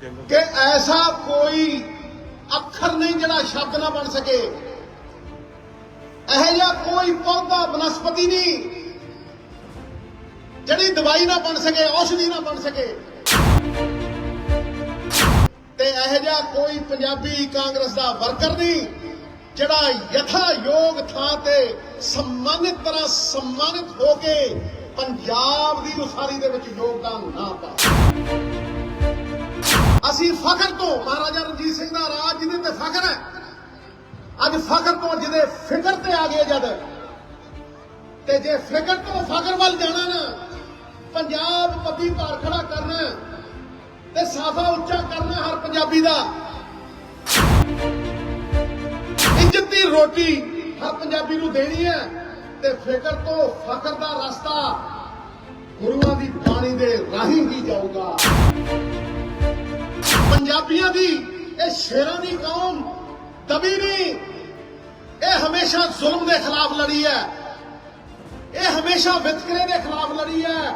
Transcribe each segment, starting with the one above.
ਕਿ ਐਸਾ ਕੋਈ ਅੱਖਰ ਨਹੀਂ ਜਿਹੜਾ ਸ਼ਬਦ ਨਾ ਬਣ ਸਕੇ। ਇਹ ਜਿਹਾ ਕੋਈ ਪੌਦਾ ਬਨਸਪਤੀ ਨਹੀਂ ਜਿਹੜੀ ਦਵਾਈ ਨਾ ਬਣ ਸਕੇ, ਔਸ਼ਧੀ ਨਾ ਬਣ ਸਕੇ। ਤੇ ਇਹ ਜਿਹਾ ਕੋਈ ਪੰਜਾਬੀ ਕਾਂਗਰਸ ਦਾ ਵਰਕਰ ਨਹੀਂ ਜਿਹੜਾ ਯਥਾ ਯੋਗ ਥਾਂ ਤੇ ਸਨਮਾਨਿਤ ਤਰ੍ਹਾਂ ਸਨਮਾਨਿਤ ਹੋ ਕੇ ਪੰਜਾਬ ਦੀ ਉਸਾਰੀ ਦੇ ਵਿੱਚ ਯੋਗਦਾਨ ਨਾ ਪਾਵੇ ਅਸੀਂ ਫਖਰ ਤੋਂ, ਮਹਾਰਾਜਾ ਰਣਜੀਤ ਸਿੰਘ ਦਾ ਰਾਜ ਜਿਹਦੇ ਤੇ ਫਖਰ ਹੈ, ਅੱਜ ਫਖਰ ਤੋਂ ਜਿਹਦੇ ਫਿਕਰ ਤੇ ਆ ਗਏ ਜਦ, ਤੇ ਜੇ ਫਿਕਰ ਤੋਂ ਫਖਰ ਵੱਲ ਜਾਣਾ ਨਾ, ਪੰਜਾਬ ਪੱਦੀ ਭਾਰ ਖੜਾ ਕਰਨਾ ਤੇ ਸਾਫਾ ਉੱਚਾ ਕਰਨਾ ਹਰ ਪੰਜਾਬੀ ਦਾ। ਇੱਜ਼ਤ ਦੀ ਰੋਟੀ ਹਰ ਪੰਜਾਬੀ ਨੂੰ ਦੇਣੀ ਹੈ, ਤੇ ਫਿਕਰ ਤੋਂ ਫਖਰ ਦਾ ਰਸਤਾ ਗੁਰੂਆਂ ਦੀ ਬਾਣੀ ਦੇ ਰਾਹੀਂ ਹੀ ਜਾਊਗਾ। ਪੰਜਾਬੀਆਂ ਦੀ, ਇਹ ਸ਼ੇਰਾਂ ਦੀ ਕੌਮ ਦਬੀ ਨਹੀਂ। ਇਹ ਹਮੇਸ਼ਾ ਜ਼ੁਲਮ ਦੇ ਖਿਲਾਫ ਲੜੀ ਹੈ। ਇਹ ਹਮੇਸ਼ਾ ਵਿਤਕਰੇ ਦੇ ਖਿਲਾਫ ਲੜੀ ਹੈ।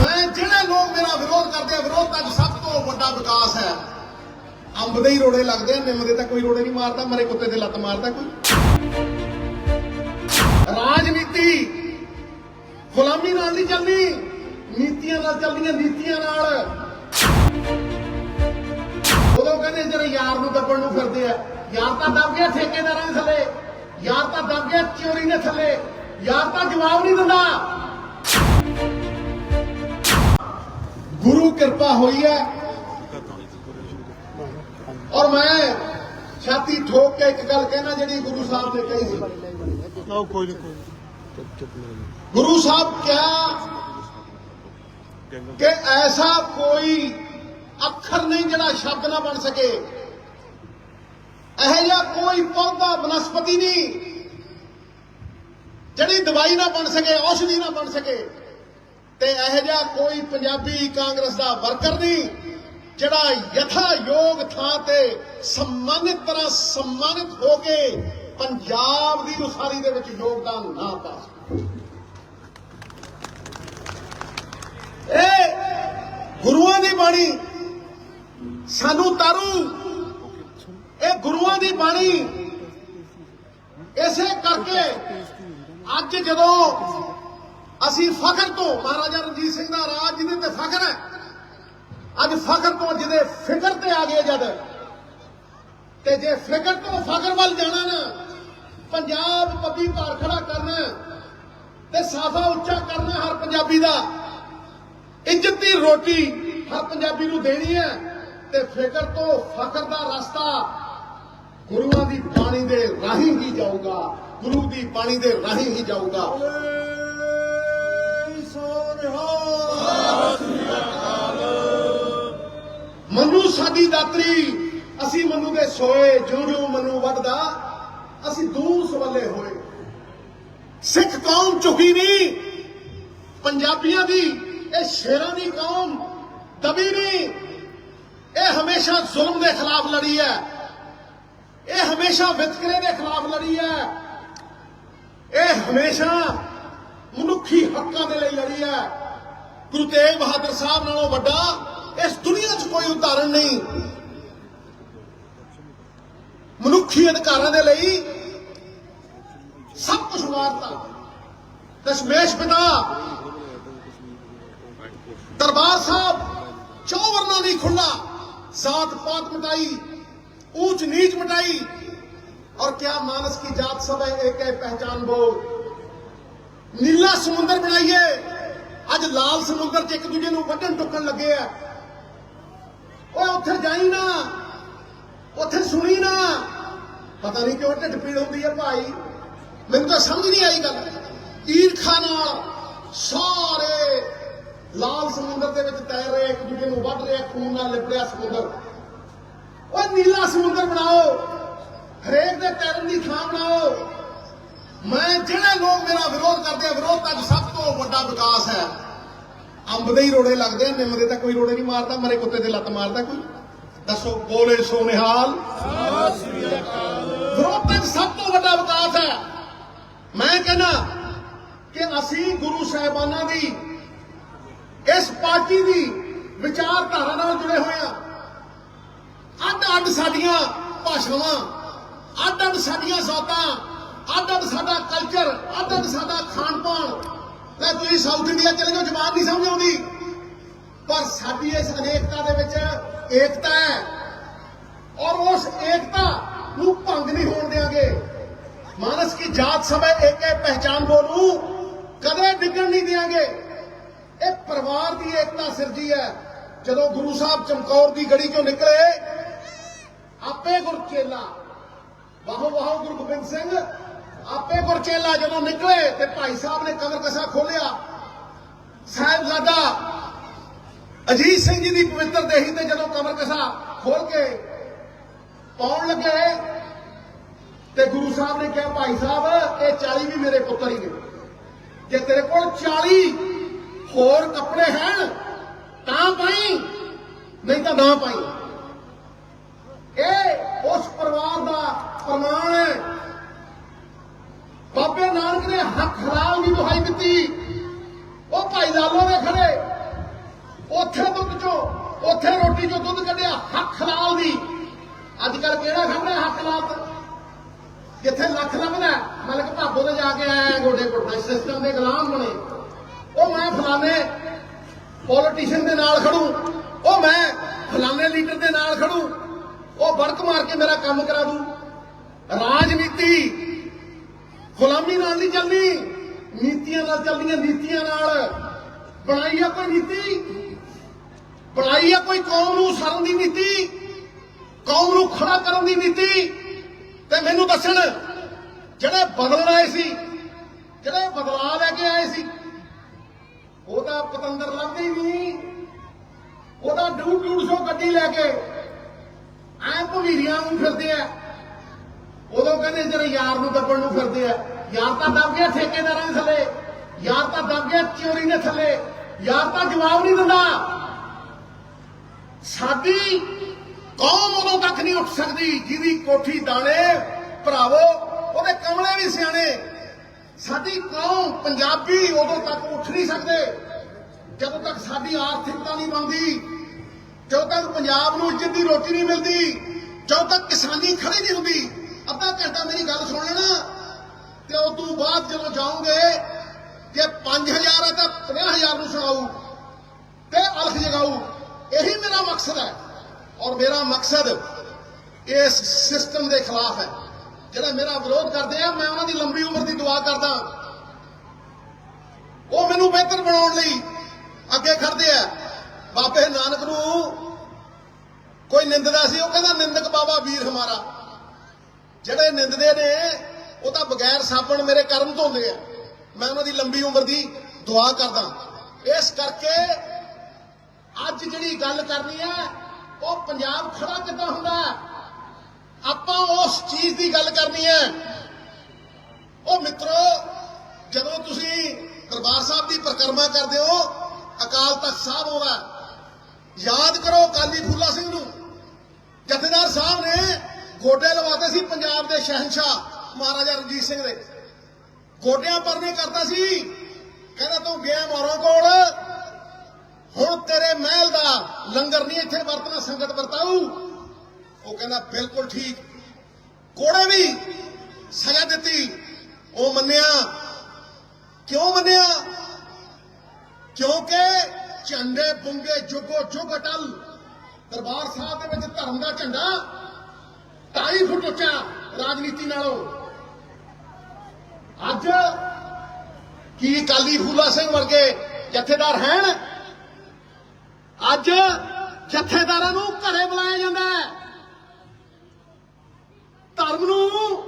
ਮੈਂ ਜਿਹੜੇ ਲੋਕ ਮੇਰਾ ਵਿਰੋਧ ਕਰਦੇ ਆ, ਵਿਰੋਧ ਅੱਜ ਸਭ ਤੋਂ ਵੱਡਾ ਵਿਕਾਸ ਹੈ। ਅੰਬ ਦੇ ਹੀ ਰੋੜੇ ਲੱਗਦੇ ਆ, ਨਿੰਮ ਦੇ ਤਾਂ ਕੋਈ ਰੋੜੇ ਨਹੀਂ ਮਾਰਦਾ, ਮਰੇ ਕੁੱਤੇ ਦੇ ਲੱਤ ਮਾਰਦਾ ਕੋਈ। ਰਾਜਨੀਤੀ ਗੁਲਾਮੀ ਨਾਲ ਨਹੀਂ ਚੱਲਦੀ। ਨੀਤੀਆਂ ਨਾਲ ਚੱਲਦੀਆਂ ਨੀਤੀਆਂ ਨਾਲ। ਉਦੋਂ ਕਹਿੰਦੇ ਜਿਹੜੇ ਯਾਰ ਨੂੰ ਦੱਬਣ ਨੂੰ ਫਿਰਦੇ ਆ ਯਾਰ ਤਾਂ ਦੱਬ ਗਿਆ ਠੇਕੇਦਾਰਾਂ ਦੇ ਥੱਲੇ ਯਾਰ ਤਾਂ ਦੱਬ ਗਿਆ ਚੋਰੀ ਦੇ ਥੱਲੇ ਯਾਰ ਤਾਂ ਜਵਾਬ ਨਹੀਂ ਦਿੰਦਾ। ਗੁਰੂ ਕਿਰਪਾ ਹੋਈ ਹੈ। ਔਰ ਮੈਂ ਛਾਤੀ ਠੋਕ ਕੇ ਇੱਕ ਗੱਲ ਕਹਿਣਾ ਜਿਹੜੀ ਗੁਰੂ ਸਾਹਿਬ ਨੇ ਕਹੀ ਸੀ। ਕੋਈ ਨਹੀਂ ਕੋਈ ਗੁਰੂ ਸਾਹਿਬ ਕਿਹਾ ਕਿ ਐਸਾ ਕੋਈ ਅੱਖਰ ਨਹੀਂ ਜਿਹੜਾ ਸ਼ਬਦ ਨਾ ਬਣ ਸਕੇ। ਇਹ ਜਿਹਾ ਕੋਈ ਪੌਦਾ ਬਨਸਪਤੀ ਨਹੀਂ ਜਿਹੜੀ ਦਵਾਈ ਨਾ ਬਣ ਸਕੇ, ਔਸ਼ਧੀ ਨਾ ਬਣ ਸਕੇ। ਤੇ ਇਹ ਜਿਹਾ ਕੋਈ ਪੰਜਾਬੀ ਕਾਂਗਰਸ ਦਾ ਵਰਕਰ ਨਹੀਂ ਜਿਹੜਾ ਯਥਾ ਯੋਗ ਥਾਂ ਤੇ ਸਨਮਾਨਿਤ ਤਰ੍ਹਾਂ ਸਨਮਾਨਿਤ ਹੋ ਕੇ ਪੰਜਾਬ ਦੀ ਉਸਾਰੀ ਦੇ ਵਿੱਚ ਯੋਗਦਾਨ ਨਾ ਪਾ ਸਕੇ। ਇਹ ਗੁਰੂਆਂ ਦੀ ਬਾਣੀ ਸਾਨੂੰ ਤਾਰੂ। ਇਹ ਗੁਰੂਆਂ ਦੀ ਬਾਣੀ। ਇਸੇ ਕਰਕੇ ਅੱਜ ਜਦੋਂ ਅਸੀਂ ਫਖਰ ਤੋਂ, ਮਹਾਰਾਜਾ ਰਣਜੀਤ ਸਿੰਘ ਦਾ ਰਾਜ ਜਿਹਦੇ ਤੇ ਫਖਰ ਹੈ, ਅੱਜ ਫਖਰ ਤੋਂ ਜਿਹਦੇ ਫਿਕਰ ਤੇ ਆ ਗਏ ਜਦ, ਤੇ ਜੇ ਫਿਕਰ ਤੋਂ ਫਖਰ ਵੱਲ ਜਾਣਾ ਨਾ, ਪੰਜਾਬ ਪੱਬੀ ਭਾਰ ਖੜਾ ਕਰਨਾ, ਤੇ ਸਾਫਾ ਉੱਚਾ ਕਰਨਾ ਹਰ ਪੰਜਾਬੀ ਦਾ ਦੀ ਰੋਟੀ ਹਰ ਪੰਜਾਬੀ ਨੂੰ ਦੇਣੀ ਹੈ ਤੇ ਫਿਕਰ ਤੋਂ ਫਖਰ ਦਾ ਰਸਤਾ ਗੁਰੂਆਂ ਦੀ ਬਾਣੀ ਦੇ ਰਾਹੀਂ ਹੀ ਜਾਊਗਾ ਗੁਰੂ ਦੀ ਬਾਣੀ ਦੇ ਰਾਹੀਂ ਹੀ ਜਾਊਗਾ। ਮਨੂ ਸਾਡੀ ਦਾਤਰੀ ਅਸੀਂ ਮਨੂ ਦੇ ਸੋਏ ਜਿਉਂ ਜਿਉਂ ਮਨੂ ਵੱਧਦਾ ਅਸੀਂ ਦੂਰ ਸਵੱਲੇ ਹੋਏ। ਸਿੱਖ ਕੌਮ ਝੁਕੀ ਨਹੀਂ ਪੰਜਾਬੀਆਂ ਦੀ ਇਹ ਸ਼ੇਰਾਂ ਦੀ ਕੌਮ, ਦਬੀ ਨਹੀਂ। ਇਹ ਹਮੇਸ਼ਾ ਜ਼ੁਲਮ ਦੇ ਖਿਲਾਫ ਲੜੀ ਹੈ। ਇਹ ਹਮੇਸ਼ਾ ਵਿਤਕਰੇ ਦੇ ਖਿਲਾਫ ਲੜੀ ਹੈ। ਇਹ ਹਮੇਸ਼ਾ ਮਨੁੱਖੀ ਹੱਕਾਂ ਦੇ ਲਈ ਲੜੀ ਹੈ। ਗੁਰੂ ਤੇਗ ਬਹਾਦਰ ਸਾਹਿਬ ਨਾਲੋਂ ਵੱਡਾ ਇਸ ਦੁਨੀਆ 'ਚ ਕੋਈ ਉਦਾਹਰਣ ਨਹੀਂ। ਮਨੁੱਖੀ ਅਧਿਕਾਰਾਂ ਦੇ ਲਈ ਸਭ ਕੁਝ ਵਾਰਤਾ। ਦਸ਼ਮੇਸ਼ ਪਿਤਾ ਦਰਬਾਰ ਸਾਹਿਬ ਚੌਵਰਨਾ ਦੀ ਖੁੱਲਾ ਸਾਤ ਪਾਤ ਮਿਟਾਈ ऊंच नीच मिटाई और क्या मानस की जात सब है एक है पहचान बोल ਨੀਲਾ ਸਮੁੰਦਰ ਬਣਾਈਏ ਅੱਜ ਲਾਲ ਸਮੁੰਦਰ 'ਚ ਇੱਕ ਦੂਜੇ ਨੂੰ ਵੱਢਣ ਟੁੱਕਣ ਲੱਗੇ ਆ ਓਏ ਉੱਥੇ ਜਾਈ ਨਾ ਉੱਥੇ ਸੁਣੀ ਨਾ ਪਤਾ ਨਹੀਂ ਕਿਉਂ ਢਿੱਡ ਪੀੜ ਹੁੰਦੀ ਹੈ ਭਾਈ ਮੈਨੂੰ ਤਾਂ ਸਮਝ ਨਹੀਂ ਆਈ ਗੱਲ ਈਰਖਾ ਨਾਲ ਸਾਰੇ ਲਾਲ ਸਮੁੰਦਰ ਦੇ ਵਿੱਚ ਤੈਰ ਰਹੇ, ਇੱਕ ਦੂਜੇ ਨੂੰ ਵੱਢ ਰਹੇ, ਖੂਨ ਨਾਲ ਲਿਪੜਿਆ ਸਮੁੰਦਰ। ਓਏ ਨੀਲਾ ਸਮੁੰਦਰ ਬਣਾਓ। ਹਰੇਕ ਦੇ ਤੈਰਨ ਦੀ ਥਾਂ ਬਣਾਓ। ਮੈਂ ਜਿਹੜੇ ਲੋਕ ਮੇਰਾ ਵਿਰੋਧ ਕਰਦੇ ਆ, ਵਿਰੋਧ ਅੱਜ ਸਭ ਤੋਂ ਵੱਡਾ ਵਿਕਾਸ ਹੈ। ਅੰਬ ਦੇ ਹੀ ਰੋੜੇ ਲੱਗਦੇ ਆ, ਨਿੰਮ ਦੇ ਤਾਂ ਕੋਈ ਰੋੜੇ ਨਹੀਂ ਮਾਰਦਾ, ਮਰੇ ਕੁੱਤੇ ਦੇ ਲੱਤ ਮਾਰਦਾ ਕੋਈ। ਦੱਸੋ, ਬੋਲੇ ਸੋ ਨਿਹਾਲ ਵਿਰੋਧ ਅੱਜ ਸਭ ਤੋਂ ਵੱਡਾ ਵਿਕਾਸ ਹੈ। ਮੈਂ ਕਹਿੰਦਾ ਕਿ ਅਸੀਂ ਗੁਰੂ ਸਾਹਿਬਾਨਾਂ ਦੀ ਇਸ ਪਾਰਟੀ ਦੀ ਵਿਚਾਰਧਾਰਾ ਨਾਲ ਜੁੜੇ ਹੋਏ ਆ। ਅੱਡ ਅੱਡ ਸਾਡੀਆਂ ਭਾਸ਼ਾਵਾਂ, ਅੱਡ ਅੱਡ ਸਾਡੀਆਂ ਸੌਤਾਂ ਅੱਡ ਅੱਡ ਸਾਡਾ ਕਲਚਰ ਅੱਡ ਅੱਡ ਸਾਡਾ ਖਾਣ ਪਾਣ ਲੈ ਤੁਸੀਂ ਸਾਊਥ ਇੰਡੀਆ ਚਲੇ ਜਾਓ ਜਵਾਬ ਨਹੀਂ ਸਮਝ ਆਉਂਦੀ। ਪਰ ਸਾਡੀ ਇਸ ਅਨੇਕਤਾ ਦੇ ਵਿੱਚ ਏਕਤਾ ਹੈ। ਔਰ ਉਸ ਏਕਤਾ ਨੂੰ ਭੰਗ ਨਹੀਂ ਹੋਣ ਦੇਵਾਂਗੇ ਮਾਨਸ ਕੀ ਜਾਤ ਸਭ ਹੈ ਏਕ ਹੈ ਪਹਿਚਾਨ ਬੋਲੂ, ਕਦੇ ਡਿੱਗਣ ਨਹੀਂ ਦੇਵਾਂਗੇ ਇਹ ਪਰਿਵਾਰ ਦੀ ਏਕਤਾ ਸਿਰਜੀ ਹੈ, ਜਦੋਂ ਗੁਰੂ ਸਾਹਿਬ ਚਮਕੌਰ ਦੀ ਗੜੀ ਚੋਂ ਨਿਕਲੇ, ਆਪੇ ਗੁਰਚੇਲਾ, ਵਾਹੋ ਵਾਹੋ ਗੁਰੂ ਗੋਬਿੰਦ ਸਿੰਘ, ਆਪੇ ਗੁਰਚੇਲਾ ਜਦੋਂ ਨਿਕਲੇ ਤੇ ਭਾਈ ਸਾਹਿਬ ਨੇ ਕਮਰ ਕਸਾ ਖੋਲਿਆ ਸਾਹਿਬਜ਼ਾਦਾ ਅਜੀਤ ਸਿੰਘ ਜੀ ਦੀ ਪਵਿੱਤਰ ਦੇਹੀ ਤੇ ਜਦੋਂ ਕਮਰ ਕਸਾ ਖੋਲ ਕੇ ਪਾਉਣ ਲੱਗੇ, ਤੇ ਗੁਰੂ ਸਾਹਿਬ ਨੇ ਕਿਹਾ, ਭਾਈ ਸਾਹਿਬ, ਇਹ 40 ਵੀ ਮੇਰੇ ਪੁੱਤਰ ਹੀ ਨੇ। ਜੇ ਤੇਰੇ ਕੋਲ 40 ਹੋਰ ਕੱਪੜੇ ਹਨ ਤਾਂ ਪਾਈ, ਨਹੀਂ ਤਾਂ ਨਾ ਪਾਈ। ਇਹ ਉਸ ਪਰਿਵਾਰ ਦਾ ਪ੍ਰਮਾਣ ਹੈ। ਬਾਬੇ ਨਾਨਕ ਨੇ ਹੱਕ ਹਲਾਲ ਦੀ ਦੁਹਾਈ ਦਿੱਤੀ। ਉਹ ਭਾਈ ਲਾਲੋ ਨੇ ਖੜੇ। ਉੱਥੇ ਦੁੱਧ ਚੋਂ, ਉੱਥੇ ਰੋਟੀ ਚੋਂ ਦੁੱਧ ਕੱਢਿਆ ਹੱਕ ਹਲਾਲ ਦੀ। ਅੱਜ ਕੱਲ ਕਿਹੜਾ ਖਾਂਦਾ ਹੱਕ ਹਲਾਲ ਦਾ? ਜਿੱਥੇ ਲੱਖ ਲੱਭਦਾ ਮਲਕ ਭਾਬੋ ਤੇ ਜਾ ਕੇ ਆਇਆ ਗੋਡੇ ਘੁੱਟਣਾ ਸਿਸਟਮ ਦੇ ਗੁਲਾਮ ਬਣੇ। ਉਹ ਮੈਂ ਫਲਾਣੇ ਪੋਲੀਟੀਸ਼ੀਅਨ ਦੇ ਨਾਲ ਖੜੂ। ਉਹ ਮੈਂ ਫਲਾਣੇ ਲੀਡਰ ਦੇ ਨਾਲ ਖੜੂ। ਉਹ ਬੜਕ ਮਾਰ ਕੇ ਮੇਰਾ ਕੰਮ ਕਰਾ ਦੂ। ਰਾਜਨੀਤੀ ਗੁਲਾਮੀ ਨਾਲ ਨਹੀਂ ਚੱਲਣੀ। ਨੀਤੀਆਂ ਨਾਲ ਚੱਲਦੀਆਂ, ਨੀਤੀਆਂ ਨਾਲ। ਬਣਾਈ ਆ ਕੋਈ ਨੀਤੀ? ਬਣਾਈ ਆ ਕੋਈ ਕੌਮ ਨੂੰ ਸਰਨ ਦੀ ਨੀਤੀ? ਕੌਮ ਨੂੰ ਖੜਾ ਕਰਨ ਦੀ ਨੀਤੀ? ਤੇ ਮੈਨੂੰ ਦੱਸਣ, ਜਿਹੜੇ ਬਦਲਣ ਆਏ ਸੀ, ਜਿਹੜੇ ਬਦਲਾਅ ਲੈ ਕੇ ਆਏ ਸੀ ਉਹਦਾ ਪਤੰਦਰ ਲੱਭਦੇ ਨਹੀਂ ਉਹਦਾ ਡੂ ਡੂਡ ਗੱਡੀ ਲੈ ਕੇ ਐ ਭਵੀਰੀਆਂ ਨੂੰ ਫਿਰਦੇ ਆ। ਉਦੋਂ ਕਹਿੰਦੇ ਜਿਹੜੇ ਯਾਰ ਨੂੰ ਦੱਬਣ ਨੂੰ ਫਿਰਦੇ ਆ। ਯਾਰ ਤਾਂ ਦੱਬ ਗਿਆ ਠੇਕੇਦਾਰਾਂ ਦੇ ਥੱਲੇ। ਯਾਰ ਤਾਂ ਦੱਬ ਗਿਆ ਚੋਰੀ ਦੇ ਥੱਲੇ। ਯਾਰ ਤਾਂ ਜਵਾਬ ਨਹੀਂ ਦਿੰਦਾ। ਸਾਡੀ ਕੌਮ ਉਦੋਂ ਤੱਕ ਨਹੀਂ ਉੱਠ ਸਕਦੀ ਜਿਹਦੀ ਕੋਠੀ ਦਾਣੇ, ਭਰਾਵੋ, ਉਹਦੇ ਕਮਲੇ ਵੀ ਸਿਆਣੇ। ਸਾਡੀ ਕੌਮ ਪੰਜਾਬੀ ਉਦੋਂ ਤੱਕ ਉੱਠ ਨਹੀਂ ਸਕਦੇ। ਜਦੋਂ ਤੱਕ ਸਾਡੀ ਆਰਥਿਕਤਾ ਨਹੀਂ ਬਣਦੀ, ਜਦੋਂ ਤੱਕ ਪੰਜਾਬ ਨੂੰ ਇੱਜ਼ਤ ਦੀ ਰੋਟੀ ਨਹੀਂ ਮਿਲਦੀ, ਜਦੋਂ ਤੱਕ ਕਿਸਾਨੀ ਖੜੀ ਨਹੀਂ ਹੁੰਦੀ, ਅੱਧਾ ਘੰਟਾ ਮੇਰੀ ਗੱਲ ਸੁਣ ਲੈਣਾ। ਤੇ ਉਸ ਤੋਂ ਬਾਅਦ ਜਦੋਂ ਜਾਓਗੇ ਕਿ 5000 ਹੈ ਤਾਂ 50000 ਨੂੰ ਸੁਣਾਊ ਤੇ ਅਲਖ ਜਗਾਊ ਇਹੀ ਮੇਰਾ ਮਕਸਦ ਹੈ। ਔਰ ਮੇਰਾ ਮਕਸਦ ਇਸ ਸਿਸਟਮ ਦੇ ਖਿਲਾਫ ਹੈ। ਜਿਹੜਾ ਮੇਰਾ ਵਿਰੋਧ ਕਰਦੇ ਆ, ਮੈਂ ਉਹਨਾਂ ਦੀ ਲੰਬੀ ਉਮਰ ਦੀ ਦੁਆ ਕਰਦਾ। ਉਹ ਮੈਨੂੰ ਬਿਹਤਰ ਬਣਾਉਣ ਲਈ ਅੱਗੇ ਖੜਦੇ ਆ। ਬਾਬੇ ਨਾਨਕ ਨੂੰ ਕੋਈ ਨਿੰਦਦਾ ਸੀ, ਉਹ ਕਹਿੰਦਾ, ਨਿੰਦਕ ਬਾਬਾ ਵੀਰ ਹਮਾਰਾ। ਜਿਹੜੇ ਨਿੰਦਦੇ ਨੇ, ਉਹ ਤਾਂ ਬਗੈਰ ਸਾਬਣ ਮੇਰੇ ਕਰਮ ਧੋਂਦੇ ਆ। ਮੈਂ ਉਹਨਾਂ ਦੀ ਲੰਬੀ ਉਮਰ ਦੀ ਦੁਆ ਕਰਦਾ। ਇਸ ਕਰਕੇ ਅੱਜ ਜਿਹੜੀ ਗੱਲ ਕਰਨੀ ਹੈ ਉਹ ਪੰਜਾਬ ਖੜਾ ਕਿੱਦਾਂ ਹੁੰਦਾ? ਹੈ? ਆਪਾਂ ਉਸ ਚੀਜ਼ ਦੀ ਗੱਲ ਕਰਨੀ ਹੈ। ਉਹ ਮਿੱਤਰੋ, ਜਦੋਂ ਤੁਸੀਂ ਦਰਬਾਰ ਸਾਹਿਬ ਦੀ ਪਰਿਕਰਮਾ ਕਰਦੇ ਹੋ, ਅਕਾਲ ਤਖਤ ਸਾਹਿਬ ਆਉਂਦਾ ਹੈ। ਯਾਦ ਕਰੋ ਕਾਲੀ ਫੂਲਾ ਸਿੰਘ ਨੂੰ। ਜਥੇਦਾਰ ਸਾਹਿਬ ਨੇ ਗੋਡੇ ਲਵਾਤੇ ਸੀ ਪੰਜਾਬ ਦੇ ਸ਼ਹਿਨशाह ਮਹਾਰਾਜਾ ਰਣਜੀਤ ਸਿੰਘ ਦੇ। ਗੋਡਿਆਂ ਪਰਨੇ ਕਰਦਾ ਸੀ। ਕਹਿੰਦਾ, ਤੂੰ ਗਿਆ ਮਾਰੋ ਕੋਲ। ਹੁਣ ਤੇਰੇ ਮਹਿਲ ਦਾ ਲੰਗਰ ਨਹੀਂ ਇੱਥੇ ਵਰਤਣਾ, ਸੰਗਤ ਵਰਤਾਊ। ਉਹ ਕਹਿੰਦਾ, ਬਿਲਕੁਲ ਠੀਕ। ਕੋੜੇ ਵੀ ਸਜ਼ਾ ਦਿੱਤੀ। ਉਹ ਮੰਨਿਆ। ਕਿਉਂ ਮੰਨਿਆ? ਕਿਉਂਕਿ ਝੰਡੇ ਬੁੰਗੇ ਜੁਗੋ ਜੁਗ ਅਟਲ। ਦਰਬਾਰ ਸਾਹਿਬ ਦੇ ਵਿੱਚ ਧਰਮ ਦਾ ਝੰਡਾ 2.5 ਫੁੱਟ ਉੱਚਾ ਰਾਜਨੀਤੀ ਨਾਲੋਂ। ਅੱਜ ਕੀ ਕਾਲੀ ਫੂਲਾ ਸਿੰਘ ਵਰਗੇ ਜਥੇਦਾਰ ਹਨ ਅੱਜ ਜਥੇਦਾਰਾਂ ਨੂੰ ਘਰੇ ਬੁਲਾਇਆ ਜਾਂਦਾ ਹੈ। ਧਰਮ ਨੂੰ।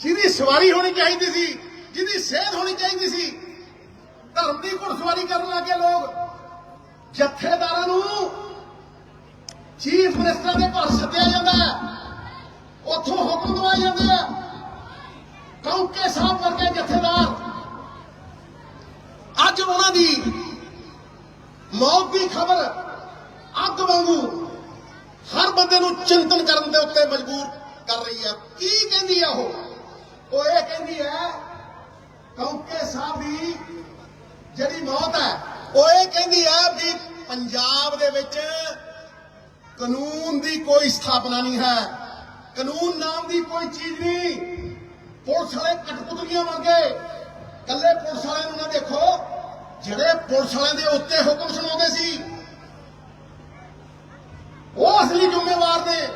ਜਿਹਦੀ ਸਵਾਰੀ ਹੋਣੀ ਚਾਹੀਦੀ ਸੀ, ਜਿਹਦੀ ਸੇਧ ਹੋਣੀ ਚਾਹੀਦੀ ਸੀ, ਧਰਮ ਦੀ ਘੁੜਸਵਾਰੀ ਕਰਨ ਲੱਗੇ ਲੋਕ। ਜਥੇਦਾਰਾਂ ਨੂੰ ਚੀਫ ਮਿਨਿਸਟਰ ਦੇ ਘਰ ਸੱਦਿਆ ਜਾਂਦਾ ਹੈ। ਉੱਥੋਂ ਹੁਕਮ ਦਵਾਏ ਜਾਂਦੇ ਆ। ਕੌਂਕੇ ਸਾਹਿਬ ਵਰਗੇ ਜਥੇਦਾਰ। ਅੱਜ ਉਹਨਾਂ ਦੀ ਮੌਤ ਦੀ ਖਬਰ ਅੱਗ ਵਾਂਗੂ ਹਰ ਬੰਦੇ ਨੂੰ ਚਿੰਤਨ ਕਰਨ ਦੇ ਉੱਤੇ ਮਜਬੂਰ ਕਰ ਰਹੀ ਹੈ ਕੀ ਕਹਿੰਦੀ ਆ ਉਹ? ਉਹ ਇਹ ਕਹਿੰਦੀ ਹੈ, ਕੌਂਕੇ ਸਾਹਿਬ ਦੀ ਜਿਹੜੀ ਮੌਤ ਹੈ, ਉਹ ਇਹ ਕਹਿੰਦੀ ਆ ਵੀ ਪੰਜਾਬ ਦੇ ਵਿੱਚ ਕਾਨੂੰਨ ਦੀ ਕੋਈ ਸਥਾਪਨਾ ਨਹੀਂ ਹੈ। ਕਾਨੂੰਨ ਨਾਮ ਦੀ ਕੋਈ ਚੀਜ਼ ਨਹੀਂ। ਪੁਲਿਸ ਵਾਲੇ ਕਠਪੁਤਲੀਆਂ ਮੰਗੇ ਕੱਲੇ ਪੁਲਿਸ ਵਾਲਿਆਂ ਨੂੰ ਨਾ ਦੇਖੋ, ਜਿਹੜੇ ਪੁਲਿਸ ਵਾਲਿਆਂ ਦੇ ਉੱਤੇ ਹੁਕਮ ਸੁਣਾਉਂਦੇ ਸੀ ਉਹ ਅਸਲੀ ਜ਼ਿੰਮੇਵਾਰ ਨੇ।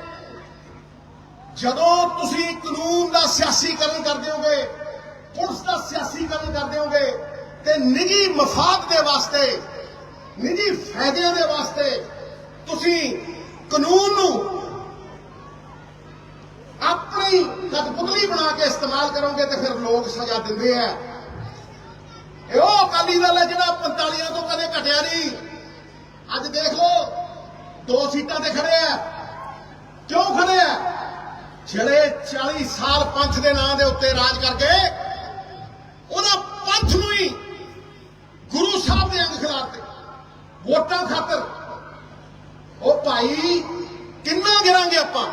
ਜਦੋਂ ਤੁਸੀਂ ਕਾਨੂੰਨ ਦਾ ਸਿਆਸੀਕਰਨ ਕਰਦੇ ਹੋਗੇ, ਪੁਲਿਸ ਦਾ ਸਿਆਸੀਕਰਨ ਕਰਦੇ ਹੋਗੇ, ਤੇ ਨਿੱਜੀ ਮਫਾਦ ਦੇ ਵਾਸਤੇ, ਨਿੱਜੀ ਫਾਇਦਿਆਂ ਦੇ ਵਾਸਤੇ ਤੁਸੀਂ ਕਾਨੂੰਨ ਨੂੰ ਆਪਣੀ ਕਠਪੁਤਲੀ ਬਣਾ ਕੇ ਇਸਤੇਮਾਲ ਕਰੋਗੇ, ਤੇ ਫਿਰ ਲੋਕ ਸਜ਼ਾ ਦਿੰਦੇ ਆ। ਇਹ ਅਕਾਲੀ ਦਲ ਹੈ ਜਿਹੜਾ 45 ਤੋਂ ਕਦੇ ਘਟਿਆ ਨਹੀਂ। ਅੱਜ ਦੇਖ ਲਓ ਦੋ ਸੀਟਾਂ ਤੇ ਖੜੇ ਆ। ਕਿਉਂ ਖੜੇ ਆ? ਜਿਹੜੇ 40 ਸਾਲ ਪੰਥ ਦੇ ਨਾਂ ਦੇ ਉੱਤੇ ਰਾਜ ਕਰ ਗਏ, ਉਹਨਾਂ ਪੰਥ ਨੂੰ ਹੀ ਗੁਰੂ ਸਾਹਿਬ ਦੇ ਅੰਗ ਖਿਲਾਫ ਵੋਟਾਂ ਖਾਤਰ। ਉਹ ਭਾਈ, ਕਿੰਨਾ ਗਿਰਾਂਗੇ ਆਪਾਂ?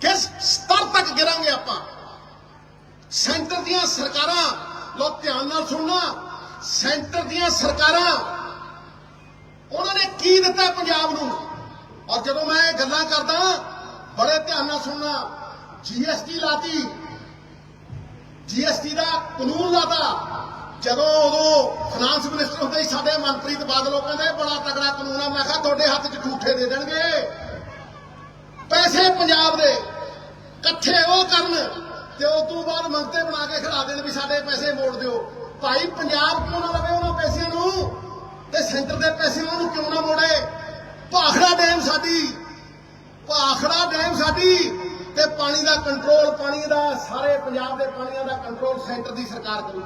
ਕਿਸ ਸਤਰ ਤੱਕ ਗਿਰਾਂਗੇ ਆਪਾਂ? ਸੈਂਟਰ ਦੀਆਂ ਸਰਕਾਰਾਂ ਲੋ ਧਿਆਨ ਨਾਲ ਸੁਣਨਾ। ਸੈਂਟਰ ਦੀਆਂ ਸਰਕਾਰਾਂ ਉਹਨਾਂ ਨੇ ਕੀ ਦਿੱਤਾ ਪੰਜਾਬ ਨੂੰ? ਔਰ ਜਦੋਂ ਮੈਂ ਗੱਲਾਂ ਕਰਦਾ, ਬੜੇ ਧਿਆਨ ਨਾਲ ਸੁਣਨਾ ਜੀਐਸਟੀ ਲਾਤੀ। ਜੀਐਸਟੀ ਦਾ ਕਾਨੂੰਨ ਲਾਤਾ। ਜਦੋਂ ਉਦੋਂ ਫਾਈਨਾਂਸ ਮਿਨਿਸਟਰ ਹੁੰਦੇ ਸੀ ਸਾਡੇ ਮਨਪ੍ਰੀਤ ਬਾਦਲ, ਉਹ ਕਹਿੰਦੇ, ਬੜਾ ਤਗੜਾ ਕਾਨੂੰਨ ਆ। ਮੈਂ ਕਿਹਾ, ਤੁਹਾਡੇ ਹੱਥ 'ਚ ਝੂਠੇ ਦੇ ਦੇਣਗੇ। ਪੈਸੇ ਪੰਜਾਬ ਦੇ। ਇਕੱਠੇ ਉਹ ਕਰਨ ਤੇ ਉਸ ਤੋਂ ਬਾਅਦ ਮੰਗਤੇ ਬਣਾ ਕੇ ਖੜਾ ਦੇਣ ਵੀ ਸਾਡੇ ਪੈਸੇ ਮੋੜ ਦਿਓ। ਭਾਈ, ਪੰਜਾਬ ਕਿਉਂ ਨਾ ਲਵੇ ਉਹਨਾਂ ਪੈਸਿਆਂ ਨੂੰ? ਤੇ ਸੈਂਟਰ ਦੇ ਪੈਸੇ ਉਹਨਾਂ ਨੂੰ ਕਿਉਂ ਨਾ ਮੋੜੇ? ਭਾਖੜਾ ਡੈਮ ਸਾਡੀ, ਭਾਖੜਾ ਡੈਮ ਸਾਡੀ ਤੇ ਪਾਣੀ ਦਾ ਕੰਟਰੋਲ ਪਾਣੀ ਦਾ ਸਾਰੇ ਪੰਜਾਬ ਦੇ ਪਾਣੀਆਂ ਦਾ ਕੰਟਰੋਲ ਸੈਂਟਰ ਦੀ ਸਰਕਾਰ ਕਰੂ